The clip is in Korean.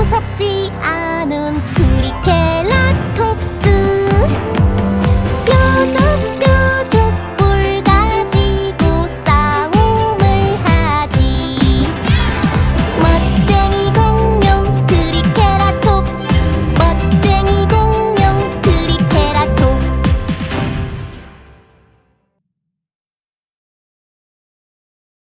무섭지 않은